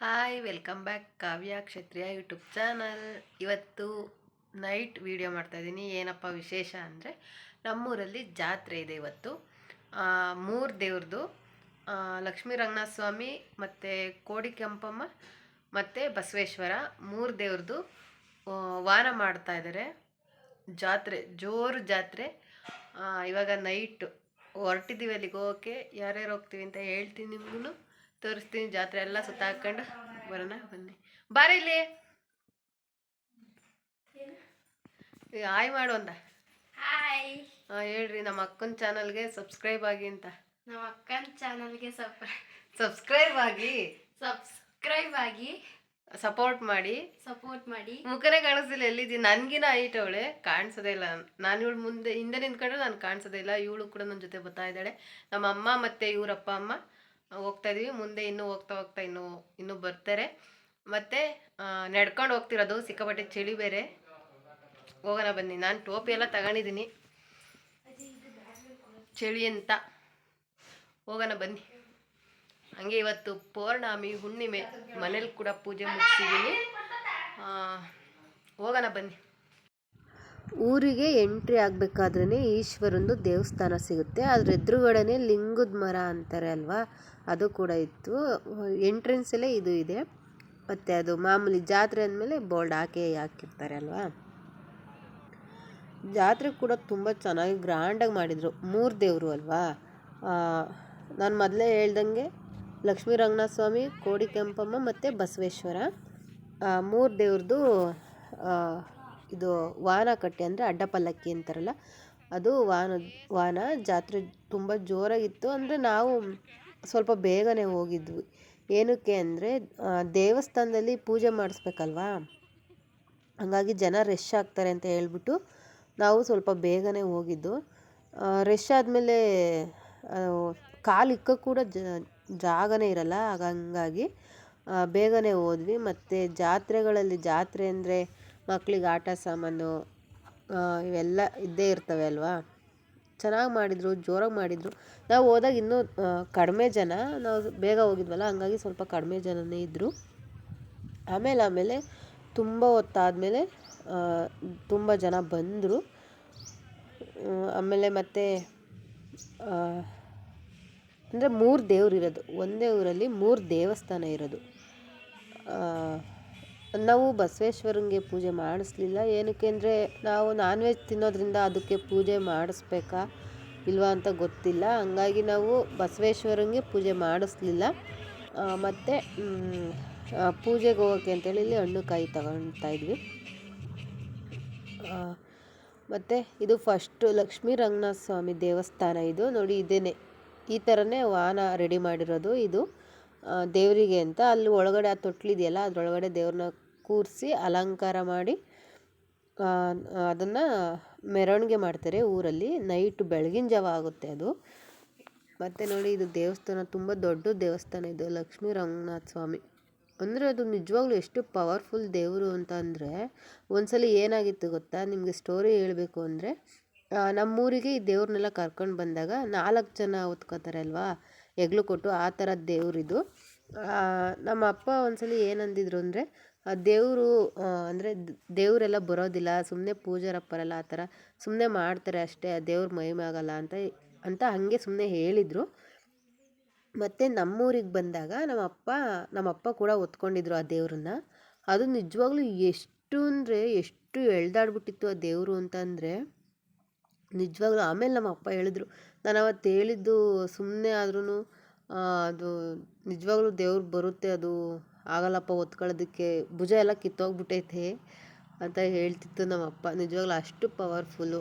Hi, welcome back Kavya Kshatriya YouTube channel. ಇವತ್ತು night video ಮಾಡ್ತಾಯಿದ್ದೀನಿ ಏನಪ್ಪ ವಿಶೇಷ ಅಂದರೆ ನಮ್ಮೂರಲ್ಲಿ ಜಾತ್ರೆ ಇದೆ ಇವತ್ತು. ಮೂರು ದೇವ್ರದ್ದು ಲಕ್ಷ್ಮೀ ರಂಗನಾಥ ಸ್ವಾಮಿ ಮತ್ತು ಕೋಡಿ ಕೆಂಪಮ್ಮ ಮತ್ತು ಬಸವೇಶ್ವರ ಮೂರು ದೇವ್ರದ್ದು ವಾರ ಮಾಡ್ತಾ ಇದ್ದಾರೆ ಜಾತ್ರೆ, ಜೋರು ಜಾತ್ರೆ. ಇವಾಗ ನೈಟ್ ಹೊರಟಿದ್ದೀವಿ ಅಲ್ಲಿಗೆ ಹೋಗೋಕ್ಕೆ. ಯಾರ್ಯಾರು ಹೋಗ್ತೀವಿ ಅಂತ ಹೇಳ್ತೀನಿ ನಿಮ್ಗೂ ತೋರಿಸ್ತೀನಿ ಜಾತ್ರೆ ಎಲ್ಲ ಸುತ್ತ ಹಾಕೊಂಡು ಬರೋಣ ಬನ್ನಿ. ಬಾರಿ ಇಲ್ಲಿ. ಹಾಯ್ ಮಾಡು ಹಾಂ ಹೇಳ್ರಿ ನಮ್ಮ ಅಕ್ಕನ ಚಾನಲ್ಗೆ ಸಬ್ಸ್ಕ್ರೈಬ್ ಆಗಿ ಅಂತ. ನಮ್ಮ ಅಕ್ಕನ ಚಾನಲ್ಗೆ ಸಬ್ಸ್ಕ್ರೈಬ್ ಆಗಿ. ಸಬ್ಸ್ಕ್ರೈಬ್ ಆಗಿ. ಸಪೋರ್ಟ್ ಮಾಡಿ. ಸಪೋರ್ಟ್ ಮಾಡಿ. ಮುಖನೇ ಕಾಣಿಸ್ತಿಲ್ಲ ಎಲ್ಲಿದ್ದೀನಿ? ನನ್ಗಿನ ಹೈಟ್ ಅವಳೆ ಕಾಣಿಸೋದೇ ಇಲ್ಲ. ನಾನು ಇವಳು ಮುಂದೆ ಹಿಂದೆ ನಿಂತ್ಕೊಂಡ್ರೆ ನಾನು ಕಾಣಿಸೋದೇ ಇಲ್ಲ. ಇವಳು ಕೂಡ ನನ್ನ ಜೊತೆ ಬರ್ತಾ ಇದ್ದಾಳೆ. ನಮ್ಮ ಅಮ್ಮ ಮತ್ತು ಇವರಪ್ಪ ಅಮ್ಮ. ಹೋಗ್ತಾ ಇದೀವಿ. ಮುಂದೆ ಇನ್ನೂ ಹೋಗ್ತಾ ಹೋಗ್ತಾ ಇನ್ನೂ ಇನ್ನೂ ಬರ್ತಾರೆ. ಮತ್ತು ನಡ್ಕೊಂಡು ಹೋಗ್ತಿರೋದು ಸಿಕ್ಕಾಪಟ್ಟೆ ಚಳಿ ಬೇರೆ. ಹೋಗೋಣ ಬನ್ನಿ. ನಾನು ಟೋಪಿ ಎಲ್ಲ ತಗೊಂಡಿದ್ದೀನಿ. ಚಳಿ ಅಂತ. ಹೋಗೋಣ ಬನ್ನಿ. ಹಂಗೆ ಇವತ್ತು ಪೌರ್ಣಮಿ, ಹುಣ್ಣಿಮೆ ಮನೇಲಿ ಕೂಡ ಪೂಜೆ ಮುಗಿಸಿದ್ದೀನಿ ಹೋಗೋಣ ಬನ್ನಿ. ಊರಿಗೆ ಎಂಟ್ರಿ ಆಗಬೇಕಾದ್ರೇ ಈಶ್ವರಂದು ದೇವಸ್ಥಾನ ಸಿಗುತ್ತೆ. ಅದ್ರ ಎದುರುಗಡೆನೆ ಲಿಂಗದ ಮರ ಅಂತಾರೆ ಅಲ್ವಾ? ಅದು ಕೂಡ ಇತ್ತು. ಎಂಟ್ರೆನ್ಸಲ್ಲೇ ಇದು ಇದೆ. ಮತ್ತು ಅದು ಮಾಮೂಲಿ ಜಾತ್ರೆ ಅಂದಮೇಲೆ ಬೋರ್ಡ್ ಹಾಕಿ ಹಾಕಿರ್ತಾರೆ ಅಲ್ವಾ? ಜಾತ್ರೆ ಕೂಡ ತುಂಬ ಚೆನ್ನಾಗಿ ಗ್ರ್ಯಾಂಡಾಗಿ ಮಾಡಿದರು. ಮೂರು ದೇವರು ಅಲ್ವಾ? ನಾನು ಮೊದಲೇ ಹೇಳ್ದಂಗೆ ಲಕ್ಷ್ಮೀ ರಂಗನಾಥ ಸ್ವಾಮಿ ಕೋಡಿ ಕೆಂಪಮ್ಮ ಮತ್ತು ಬಸವೇಶ್ವರ. ಮೂರು ದೇವ್ರದ್ದು ಇದು ವಾಹನ ಕಟ್ಟಿ ಅಂದರೆ ಅಡ್ಡ ಪಲ್ಲಕ್ಕಿ ಅಂತಾರಲ್ಲ? ಅದು ವಾಹನ ವಾಹನ ಜಾತ್ರೆ ತುಂಬ ಜೋರಾಗಿತ್ತು. ಅಂದರೆ ನಾವು ಸ್ವಲ್ಪ ಬೇಗನೆ ಹೋಗಿದ್ವಿ. ಏನಕ್ಕೆ ಅಂದರೆ ದೇವಸ್ಥಾನದಲ್ಲಿ ಪೂಜೆ ಮಾಡಿಸ್ಬೇಕಲ್ವಾ? ಹಾಗಾಗಿ ಜನ ರಶ್ ಆಗ್ತಾರೆ ಅಂತ ಹೇಳ್ಬಿಟ್ಟು ನಾವು ಸ್ವಲ್ಪ ಬೇಗನೆ ಹೋಗಿದ್ದು. ರಶ್ ಆದಮೇಲೆ ಕಾಲು ಇಕ್ಕ ಕೂಡ ಜಾಗನೇ ಇರಲ್ಲ. ಆಗ ಹಂಗಾಗಿ ಬೇಗನೆ ಹೋದ್ವಿ. ಮತ್ತು ಜಾತ್ರೆಗಳಲ್ಲಿ ಜಾತ್ರೆ ಅಂದರೆ ಮಕ್ಳಿಗೆ ಆಟ ಸಾಮಾನು ಇವೆಲ್ಲ ಇದ್ದೇ ಇರ್ತವೆ ಅಲ್ವಾ? ಚೆನ್ನಾಗಿ ಮಾಡಿದರು, ಜೋರಾಗಿ ಮಾಡಿದರು. ನಾವು ಹೋದಾಗ ಇನ್ನೂ ಕಡಿಮೆ ಜನ, ನಾವು ಬೇಗ ಹೋಗಿದ್ವಲ್ಲ, ಹಂಗಾಗಿ ಸ್ವಲ್ಪ ಕಡಿಮೆ ಜನನೇ ಇದ್ದರು ಆಮೇಲೆ ಆಮೇಲೆ ತುಂಬ ಹೊತ್ತಾದಮೇಲೆ ತುಂಬ ಜನ ಬಂದರು. ಆಮೇಲೆ ಮತ್ತೆ ಅಂದರೆ ಮೂರು ದೇವ್ರು ಇರೋದು. ಒಂದೇ ಊರಲ್ಲಿ ಮೂರು ದೇವಸ್ಥಾನ ಇರೋದು. ನಾವು ಬಸವೇಶ್ವರಂಗೆ ಪೂಜೆ ಮಾಡಿಸ್ಲಿಲ್ಲ. ಏನಕ್ಕೆ ಅಂದರೆ ನಾವು ನಾನ್ ವೆಜ್ ತಿನ್ನೋದ್ರಿಂದ ಅದಕ್ಕೆ ಪೂಜೆ ಮಾಡಿಸ್ಬೇಕಾ ಇಲ್ವಾ ಅಂತ ಗೊತ್ತಿಲ್ಲ. ಹಂಗಾಗಿ ನಾವು ಬಸವೇಶ್ವರಂಗೆ ಪೂಜೆ ಮಾಡಿಸ್ಲಿಲ್ಲ. ಮತ್ತು ಪೂಜೆಗೆ ಹೋಗೋಕ್ಕೆ ಅಂತೇಳಿ ಇಲ್ಲಿ ಹಣ್ಣು ಕಾಯಿ ತಗೊಳ್ತಾ ಇದ್ವಿ. ಮತ್ತು ಇದು ಫಸ್ಟು ಲಕ್ಷ್ಮೀ ರಂಗನಾಥ ಸ್ವಾಮಿ ದೇವಸ್ಥಾನ ಇದು. ನೋಡಿ, ಇದೇನೆ. ಈ ಥರನೇ ವಾಹನ ರೆಡಿ ಮಾಡಿರೋದು ಇದು. ದೇವರಿಗೆ ಅಂತ. ಅಲ್ಲಿ ಒಳಗಡೆ ಆ ತೊಟ್ಲಿದೆಯಲ್ಲ ಅದರೊಳಗಡೆ ದೇವ್ರನ್ನ ಕೂರಿಸಿ ಅಲಂಕಾರ ಮಾಡಿ ಅದನ್ನು ಮೆರವಣಿಗೆ ಮಾಡ್ತಾರೆ ಊರಲ್ಲಿ. ನೈಟ್ ಬೆಳಗಿನ ಜಾವ ಆಗುತ್ತೆ ಅದು. ಮತ್ತು ನೋಡಿ, ಇದು ದೇವಸ್ಥಾನ, ತುಂಬ ದೊಡ್ಡ ದೇವಸ್ಥಾನ ಇದು. ಲಕ್ಷ್ಮೀ ರಂಗನಾಥ ಸ್ವಾಮಿ. ಅಂದರೆ ಅದು ನಿಜವಾಗ್ಲೂ ಎಷ್ಟು ಪವರ್ಫುಲ್ ದೇವರು ಅಂತ ಅಂದರೆ, ಒಂದ್ಸಲ ಏನಾಗಿತ್ತು ಗೊತ್ತಾ? ನಿಮಗೆ ಸ್ಟೋರಿ ಹೇಳಬೇಕು ಅಂದರೆ ನಮ್ಮೂರಿಗೆ ಈ ದೇವ್ರನ್ನೆಲ್ಲ ಕರ್ಕೊಂಡು ಬಂದಾಗ ನಾಲ್ಕು ಜನ ಹೊತ್ಕೋತಾರೆ ಅಲ್ವಾ? ಹೆಗ್ಲು ಕೊಟ್ಟು ಆ ಥರದ ಇದು ನಮ್ಮ ಅಪ್ಪ ಒಂದ್ಸಲ ಏನಂದಿದ್ರು ಅಂದರೆ ದೇವರು ಅಂದರೆ ದೇವರೆಲ್ಲ ಬರೋದಿಲ್ಲ ಸುಮ್ಮನೆ ಪೂಜಾರಪ್ಪರೆಲ್ಲ ಆ ಥರ ಸುಮ್ಮನೆ ಮಾಡ್ತಾರೆ ಅಷ್ಟೇ, ಆ ದೇವ್ರ ಮಹಿಮೆ ಆಗಲ್ಲ ಅಂತ ಅಂತ ಹಾಗೆ ಸುಮ್ಮನೆ ಹೇಳಿದರು. ಮತ್ತು ನಮ್ಮೂರಿಗೆ ಬಂದಾಗ ನಮ್ಮಪ್ಪ ನಮ್ಮಪ್ಪ ಕೂಡ ಒತ್ಕೊಂಡಿದ್ರು ಆ ದೇವ್ರನ್ನ. ಅದು ನಿಜವಾಗ್ಲೂ ಎಷ್ಟು ಅಂದರೆ ಎಷ್ಟು ಎಳ್ದಾಡ್ಬಿಟ್ಟಿತ್ತು ಆ ದೇವರು ಅಂತಂದರೆ, ನಿಜವಾಗ್ಲೂ ಆಮೇಲೆ ನಮ್ಮ ಅಪ್ಪ ಹೇಳಿದ್ರು. ನಾನು ಅವತ್ತು ಹೇಳಿದ್ದು ಸುಮ್ಮನೆ ಆದ್ರೂ ಅದು ನಿಜವಾಗ್ಲೂ ದೇವ್ರು ಬರುತ್ತೆ ಅದು ಆಗಲ್ಲಪ್ಪ ಹೊತ್ಕೊಳ್ಳೋದಕ್ಕೆ ಭುಜ ಎಲ್ಲ ಕಿತ್ತೋಗ್ಬಿಟ್ಟೈತೆ ಅಂತ ಹೇಳ್ತಿತ್ತು ನಮ್ಮ ಅಪ್ಪ ನಿಜವಾಗ್ಲೂ ಅಷ್ಟು ಪವರ್ಫುಲ್ಲು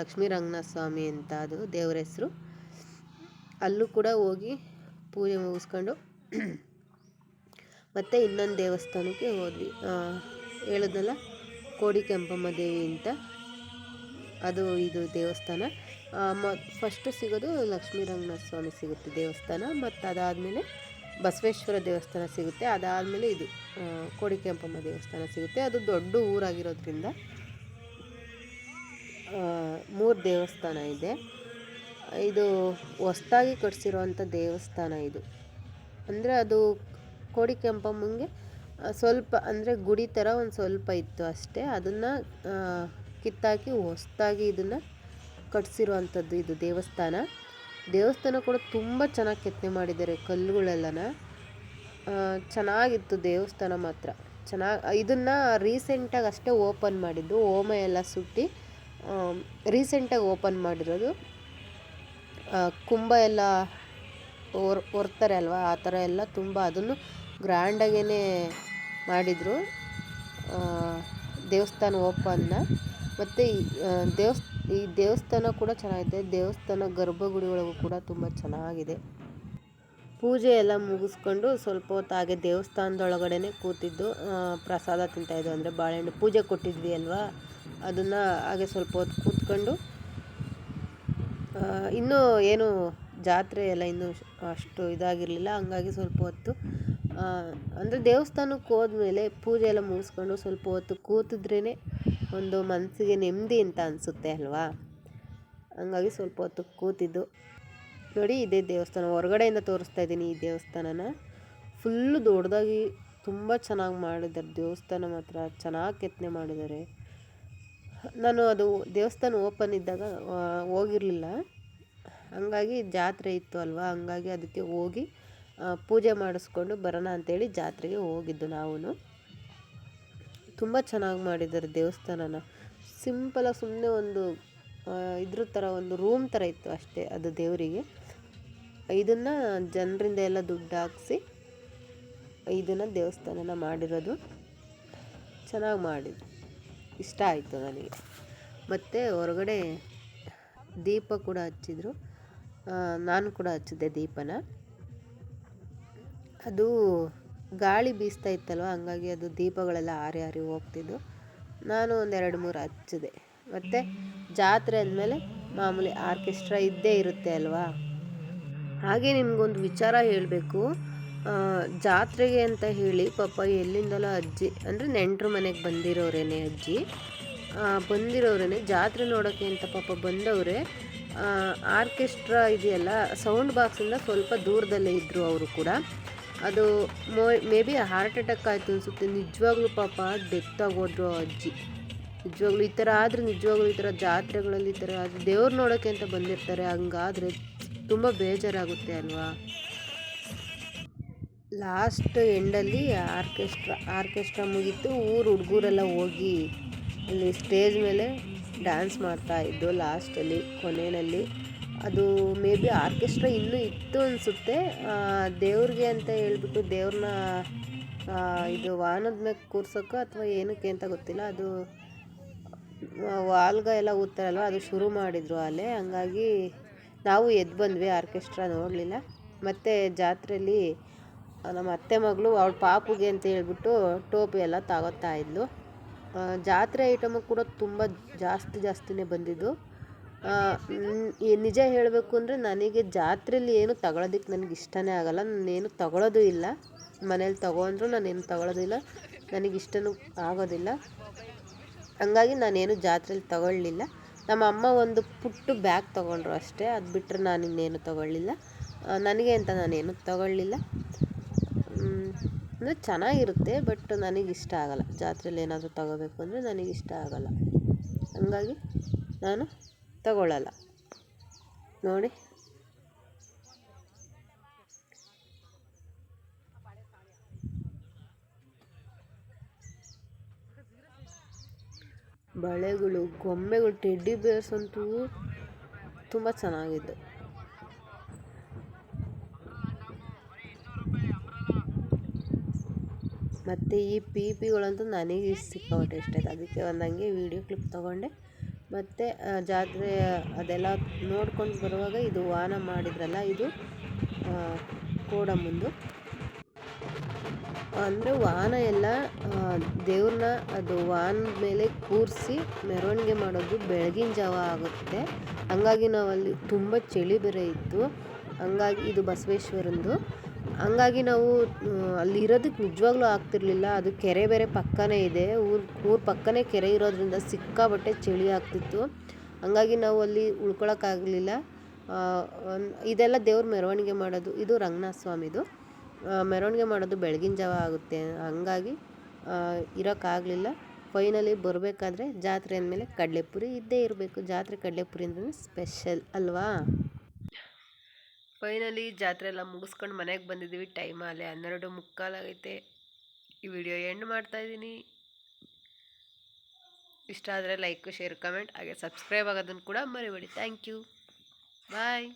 ಲಕ್ಷ್ಮೀ ರಂಗನಾಥ ಸ್ವಾಮಿ ಅಂತ ಅದು ದೇವ್ರ ಹೆಸರು. ಅಲ್ಲೂ ಕೂಡ ಹೋಗಿ ಪೂಜೆ ಮುಗಿಸ್ಕೊಂಡು ಮತ್ತು ಇನ್ನೊಂದು ದೇವಸ್ಥಾನಕ್ಕೆ ಹೋದ್ವಿ. ಹೇಳೋದಲ್ಲ, ಕೋಡಿ ಕೆಂಪಮ್ಮ ದೇವಿ ಅಂತ. ಅದು ಇದು ದೇವಸ್ಥಾನ. ಮ ಫಸ್ಟು ಸಿಗೋದು ಲಕ್ಷ್ಮೀ ರಂಗನಾಥ ಸ್ವಾಮಿ ಸಿಗುತ್ತೆ ದೇವಸ್ಥಾನ. ಮತ್ತು ಅದಾದಮೇಲೆ ಬಸವೇಶ್ವರ ದೇವಸ್ಥಾನ ಸಿಗುತ್ತೆ. ಅದಾದಮೇಲೆ ಇದು ಕೋಡಿಕೆಂಪಮ್ಮ ಕೋಡಿ ಕೆಂಪಮ್ಮ ದೇವಸ್ಥಾನ ಸಿಗುತ್ತೆ. ಅದು ದೊಡ್ಡ ಊರಾಗಿರೋದ್ರಿಂದ ಮೂರು ದೇವಸ್ಥಾನ ಇದೆ. ಇದು ಹೊಸ್ದಾಗಿ ಕಟ್ಸಿರೋವಂಥ ದೇವಸ್ಥಾನ ಇದು. ಅಂದರೆ ಅದು ಕೋಡಿ ಕೆಂಪಮ್ಮಂಗೆ ಆ, ಸ್ವಲ್ಪ ಅಂದರೆ ಗುಡಿ ಥರ ಒಂದು ಸ್ವಲ್ಪ ಇತ್ತು ಅಷ್ಟೇ. ಅದನ್ನು ಕಿತ್ತಾಕಿ ಹೊಸ್ದಾಗಿ ಇದನ್ನು ಕಟ್ಸಿರುವಂಥದ್ದು ಇದು ದೇವಸ್ಥಾನ. ದೇವಸ್ಥಾನ ಕೂಡ ತುಂಬ ಚೆನ್ನಾಗಿ ಕೆತ್ತನೆ ಮಾಡಿದ್ದಾರೆ ಕಲ್ಲುಗಳೆಲ್ಲನ. ಚೆನ್ನಾಗಿತ್ತು ದೇವಸ್ಥಾನ ಮಾತ್ರ. ಚೆನ್ನಾಗಿ, ಇದನ್ನು ರೀಸೆಂಟಾಗಿ ಅಷ್ಟೇ ಓಪನ್ ಮಾಡಿದ್ದು ಓಮ ಎಲ್ಲ ಸುಟ್ಟಿ ರೀಸೆಂಟಾಗಿ ಓಪನ್ ಮಾಡಿರೋದು. ಕುಂಭ ಎಲ್ಲ ಹೊರ್ ಹೊರ್ತಾರೆ ಅಲ್ವಾ, ಆ ಥರ ಎಲ್ಲ ತುಂಬ ಅದನ್ನು ಗ್ರ್ಯಾಂಡಾಗೇ ಮಾಡಿದರು. ದೇವಸ್ಥಾನ ಓಪನ್ನ ಮತ್ತು ದೇವಸ್ ಈ ದೇವಸ್ಥಾನ ಕೂಡ ಚೆನ್ನಾಗಿದೆ ದೇವಸ್ಥಾನ ಗರ್ಭಗುಡಿ ಒಳಗೂ ಕೂಡ ತುಂಬ ಚೆನ್ನಾಗಿದೆ. ಪೂಜೆ ಎಲ್ಲ ಮುಗಿಸ್ಕೊಂಡು ಸ್ವಲ್ಪ ಹೊತ್ತು ಹಾಗೆ ದೇವಸ್ಥಾನದೊಳಗಡೆನೆ ಕೂತಿದ್ದು ಪ್ರಸಾದ ತಿಂತಾಯಿದ್ದು ಅಂದರೆ ಬಾಳೆಹಣ್ಣು. ಪೂಜೆ ಕೊಟ್ಟಿದ್ವಿ ಅಲ್ವಾ? ಅದನ್ನು ಹಾಗೆ ಸ್ವಲ್ಪ ಹೊತ್ತು ಕೂತ್ಕೊಂಡು ಇನ್ನೂ ಏನು ಜಾತ್ರೆ ಎಲ್ಲ ಇನ್ನೂ ಅಷ್ಟು ಇದಾಗಿರಲಿಲ್ಲ. ಹಂಗಾಗಿ ಸ್ವಲ್ಪ ಹೊತ್ತು ಅಂದರೆ ದೇವಸ್ಥಾನಕ್ಕೆ ಹೋದ್ಮೇಲೆ ಪೂಜೆ ಎಲ್ಲ ಮುಗಿಸ್ಕೊಂಡು ಸ್ವಲ್ಪ ಹೊತ್ತು ಕೂತಿದ್ರೇ ಒಂದು ಮನಸ್ಸಿಗೆ ನೆಮ್ಮದಿ ಅಂತ ಅನಿಸುತ್ತೆ ಅಲ್ವಾ? ಹಂಗಾಗಿ ಸ್ವಲ್ಪ ಹೊತ್ತು ಕೂತಿದ್ದು. ನೋಡಿ, ಇದೇ ದೇವಸ್ಥಾನ. ಹೊರಗಡೆಯಿಂದ ತೋರಿಸ್ತಾ ಇದ್ದೀನಿ ಈ ದೇವಸ್ಥಾನನ. ಫುಲ್ಲು ದೊಡ್ಡದಾಗಿ ತುಂಬ ಚೆನ್ನಾಗಿ ಮಾಡಿದ್ದಾರೆ. ದೇವಸ್ಥಾನ ಮಾತ್ರ ಚೆನ್ನಾಗಿ ಕೆತ್ತನೆ ಮಾಡಿದ್ದಾರೆ. ನಾನು ಅದು ದೇವಸ್ಥಾನ ಓಪನ್ ಇದ್ದಾಗ ಹೋಗಿರಲಿಲ್ಲ. ಹಂಗಾಗಿ ಜಾತ್ರೆ ಇತ್ತು ಅಲ್ವಾ? ಹಂಗಾಗಿ ಅದಕ್ಕೆ ಹೋಗಿ ಪೂಜೆ ಮಾಡಿಸ್ಕೊಂಡು ಬರೋಣ ಅಂತೇಳಿ ಜಾತ್ರೆಗೆ ಹೋಗಿದ್ದು ನಾವು ತುಂಬ ಚೆನ್ನಾಗಿ ಮಾಡಿದ್ದಾರೆ ದೇವಸ್ಥಾನನ. ಸಿಂಪಲಾಗಿ ಸುಮ್ಮನೆ ಒಂದು ಇದ್ರ ಥರ ಒಂದು ರೂಮ್ ಥರ ಇತ್ತು ಅಷ್ಟೇ ಅದು ದೇವರಿಗೆ. ಇದನ್ನು ಜನರಿಂದ ಎಲ್ಲ ದುಡ್ಡು ಹಾಕ್ಸಿ ಇದನ್ನು ದೇವಸ್ಥಾನನ ಮಾಡಿರೋದು ಚೆನ್ನಾಗಿ ಮಾಡಿದ್ರು. ಇಷ್ಟ ಆಯಿತು ನನಗೆ. ಮತ್ತು ಹೊರಗಡೆ ದೀಪ ಕೂಡ ಹಚ್ಚಿದ್ರು. ನಾನು ಕೂಡ ಹಚ್ಚಿದ್ದೆ ದೀಪನ. ಅದು ಗಾಳಿ ಬೀಸ್ತಾ ಇತ್ತಲ್ವ, ಹಂಗಾಗಿ ಅದು ದೀಪಗಳೆಲ್ಲ ಆರಿ ಆರಿ ಹೋಗ್ತಿದ್ದು ನಾನು ಒಂದೆರಡು ಮೂರು ಹಚ್ಚಿದೆ. ಮತ್ತು ಜಾತ್ರೆ ಅಂದಮೇಲೆ ಮಾಮೂಲಿ ಆರ್ಕೆಸ್ಟ್ರಾ ಇದ್ದೇ ಇರುತ್ತೆ ಅಲ್ವಾ? ಹಾಗೆ ನಿಮಗೊಂದು ವಿಚಾರ ಹೇಳಬೇಕು. ಜಾತ್ರೆಗೆ ಅಂತ ಹೇಳಿ ಪಾಪ ಎಲ್ಲಿಂದಲೋ ಅಜ್ಜಿ, ಅಂದರೆ ನೆಂಟ್ರ ಮನೆಗೆ ಬಂದಿರೋರೇನೆ ಅಜ್ಜಿ. ಬಂದಿರೋರೇನೆ. ಜಾತ್ರೆ ನೋಡೋಕ್ಕೆ ಅಂತ ಪಾಪ ಬಂದವರೇ. ಆರ್ಕೆಸ್ಟ್ರಾ ಇದೆಯಲ್ಲ, ಸೌಂಡ್ ಬಾಕ್ಸಿಂದ ಸ್ವಲ್ಪ ದೂರದಲ್ಲೇ ಇದ್ದರು ಅವರು ಕೂಡ. ಅದು ಮೋ, ಮೇ ಬಿ ಹಾರ್ಟ್ ಅಟ್ಯಾಕ್ ಆಯಿತು ಅನಿಸುತ್ತೆ. ನಿಜವಾಗ್ಲೂ ಪಾಪ ಡೆತ್ ಆಗೋದ್ರು ಅಜ್ಜಿ. ನಿಜವಾಗ್ಲೂ ಈ ಥರ ಆದರೆ, ನಿಜವಾಗ್ಲೂ ಈ ಥರ ಜಾತ್ರೆಗಳಲ್ಲಿ ಈ ಥರ ಆದರೆ ದೇವ್ರು ನೋಡೋಕ್ಕೆ ಅಂತ ಬಂದಿರ್ತಾರೆ. ಹಂಗಾದರೆ ತುಂಬ ಬೇಜಾರಾಗುತ್ತೆ ಅಲ್ವಾ? ಲಾಸ್ಟ್ ಎಂಡಲ್ಲಿ ಆರ್ಕೆಸ್ಟ್ರಾ ಆರ್ಕೆಸ್ಟ್ರಾ ಮುಗೀತು. ಊರು ಹುಡುಗರೆಲ್ಲ ಹೋಗಿ ಅಲ್ಲಿ ಸ್ಟೇಜ್ ಮೇಲೆ ಡ್ಯಾನ್ಸ್ ಮಾಡ್ತಾ ಇದ್ದು ಲಾಸ್ಟಲ್ಲಿ ಕೊನೆಯಲ್ಲಿ. ಅದು ಮೇ ಬಿ ಆರ್ಕೆಸ್ಟ್ರಾ ಇನ್ನೂ ಇತ್ತು ಅನಿಸುತ್ತೆ. ದೇವ್ರಿಗೆ ಅಂತ ಹೇಳ್ಬಿಟ್ಟು ದೇವ್ರನ್ನ ಇದು ವಾಹನದ ಮೇಲೆ ಕೂರ್ಸೋಕ್ಕೋ ಅಥವಾ ಏನಕ್ಕೆ ಅಂತ ಗೊತ್ತಿಲ್ಲ. ಅದು ವಾಲ್ಗ ಎಲ್ಲ ಊದ್ತಾರಲ್ವ, ಅದು ಶುರು ಮಾಡಿದರು ಅಲ್ಲೇ. ಹಂಗಾಗಿ ನಾವು ಎದ್ದು ಬಂದ್ವಿ ಆರ್ಕೆಸ್ಟ್ರಾ ನೋಡಲಿಲ್ಲ. ಮತ್ತು ಜಾತ್ರೆಯಲ್ಲಿ ನಮ್ಮ ಅತ್ತೆ ಮಗಳು ಅವಳ ಪಾಪುಗೆ ಅಂತ ಹೇಳ್ಬಿಟ್ಟು ಟೋಪಿ ಎಲ್ಲ ತಗೋತಾ ಇದ್ಲು. ಜಾತ್ರೆ ಐಟಮು ಕೂಡ ತುಂಬ ಜಾಸ್ತಿ ಜಾಸ್ತಿನೇ ಬಂದಿದ್ದು. ನಿಜ ಹೇಳಬೇಕು ಅಂದರೆ ನನಗೆ ಜಾತ್ರೆಯಲ್ಲಿ ಏನು ತಗೊಳೋದಕ್ಕೆ ನನಗೆ ಇಷ್ಟನೇ ಆಗಲ್ಲ. ನಾನೇನು ತಗೊಳ್ಳೋದು ಇಲ್ಲ. ಮನೇಲಿ ತಗೊಂಡ್ರು ನಾನೇನು ತಗೊಳ್ಳೋದಿಲ್ಲ ನನಗೆ ಇಷ್ಟನೂ ಆಗೋದಿಲ್ಲ. ಹಂಗಾಗಿ ನಾನೇನು ಜಾತ್ರೆಯಲ್ಲಿ ತಗೊಳ್ಳಲಿಲ್ಲ ನಮ್ಮ ಅಮ್ಮ ಒಂದು ಪುಟ್ಟು ಬ್ಯಾಗ್ ತೊಗೊಂಡ್ರು ಅಷ್ಟೇ. ಅದು ಬಿಟ್ಟರೆ ನಾನು ಇನ್ನೇನು ತಗೊಳ್ಳಿಲ್ಲ. ನನಗೆ ಅಂತ ನಾನೇನು ತಗೊಳ್ಳಲಿಲ್ಲ ಅಂದರೆ ಚೆನ್ನಾಗಿರುತ್ತೆ, ಬಟ್ ನನಗೆ ಇಷ್ಟ ಆಗಲ್ಲ. ಜಾತ್ರೆಯಲ್ಲಿ ಏನಾದರೂ ತಗೋಬೇಕು ಅಂದರೆ ನನಗೆ ಇಷ್ಟ ಆಗಲ್ಲ. ಹಂಗಾಗಿ ನಾನು ತಗೊಳ್ಳಲ್ಲ. ನೋಡಿ. ಬಳೆಗಳು, ಗೊಂಬೆಗಳು, ಟೆಡ್ಡಿ ಬೇರ್ಸ್ ಅಂತೂ ತುಂಬ ಚೆನ್ನಾಗಿದ್ದು. ಮತ್ತು ಈ ಪಿ ಪಿಗಳಂತೂ ನನಗೆ ಸಿಕ್ಕಾಪಟ್ಟೆ ಇಷ್ಟ ಆಯ್ತು ಅದಕ್ಕೆ ಒಂದು ವಿಡಿಯೋ ವೀಡಿಯೋ ಕ್ಲಿಪ್ ತೊಗೊಂಡೆ. ಮತ್ತು ಜಾತ್ರೆ, ಅದೆಲ್ಲ ನೋಡ್ಕೊಂಡು ಬರುವಾಗ ಇದು ವಾಹನ ಮಾಡಿದ್ರಲ್ಲ, ಇದು ಕೋಡಮ್ಮಂದು ಅಂದರೆ ವಾಹನ ಎಲ್ಲ ದೇವ್ರನ್ನ ಅದು ವಾಹನದ ಮೇಲೆ ಕೂರಿಸಿ ಮೆರವಣಿಗೆ ಮಾಡೋದು ಬೆಳಗಿನ ಜಾವ ಆಗುತ್ತೆ. ಹಂಗಾಗಿ ನಾವಲ್ಲಿ ತುಂಬ ಚಳಿ ಬೇರೆ ಇತ್ತು. ಹಂಗಾಗಿ ಇದು ಬಸವೇಶ್ವರಂದು ಹಂಗಾಗಿ ನಾವು ಅಲ್ಲಿ ಇರೋದಕ್ಕೆ ನಿಜವಾಗ್ಲೂ ಆಗ್ತಿರಲಿಲ್ಲ. ಅದು ಕೆರೆ ಬೇರೆ ಪಕ್ಕನೇ ಇದೆ. ಊರು, ಊರ ಪಕ್ಕನೇ ಕೆರೆ ಇರೋದ್ರಿಂದ ಸಿಕ್ಕಾಪಟ್ಟೆ ಚಳಿ ಆಗ್ತಿತ್ತು. ಹಂಗಾಗಿ ನಾವು ಅಲ್ಲಿ ಉಳ್ಕೊಳಕ್ಕಾಗಲಿಲ್ಲ. ಇದೆಲ್ಲ ದೇವ್ರ ಮೆರವಣಿಗೆ ಮಾಡೋದು. ಇದು ರಂಗನಾಥ ಸ್ವಾಮಿದು ಮೆರವಣಿಗೆ ಮಾಡೋದು ಬೆಳಗಿನ ಜಾವ ಆಗುತ್ತೆ. ಹಂಗಾಗಿ ಇರೋಕ್ಕಾಗಲಿಲ್ಲ. ಫೈನಲಿ ಬರಬೇಕಾದ್ರೆ ಜಾತ್ರೆ ಅಂದಮೇಲೆ ಕಡಲೆಪುರಿ ಇದ್ದೇ ಇರಬೇಕು. ಜಾತ್ರೆ ಕಡಲೆಪುರಿ ಅಂದ್ರೆ ಸ್ಪೆಷಲ್, ಅಲ್ವಾ? ಫೈನಲಿ ಜಾತ್ರೆ ಎಲ್ಲ ಮುಗಿಸ್ಕೊಂಡು ಮನೆಗೆ ಬಂದಿದ್ದೀವಿ ಟೈಮ್ ಅಲ್ಲೇ ಹನ್ನೆರಡು ಮುಕ್ಕಾಲಾಗೈತೆ ಈ ವಿಡಿಯೋ ಎಂಡ್ ಮಾಡ್ತಾ ಇದ್ದೀನಿ. ಇಷ್ಟ ಆದರೆ ಲೈಕ್ ಶೇರ್ ಕಮೆಂಟ್ ಹಾಗೆ ಸಬ್ಸ್ಕ್ರೈಬ್ ಆಗೋದನ್ನು ಕೂಡ ಮರಿಬೇಡಿ. Thank you bye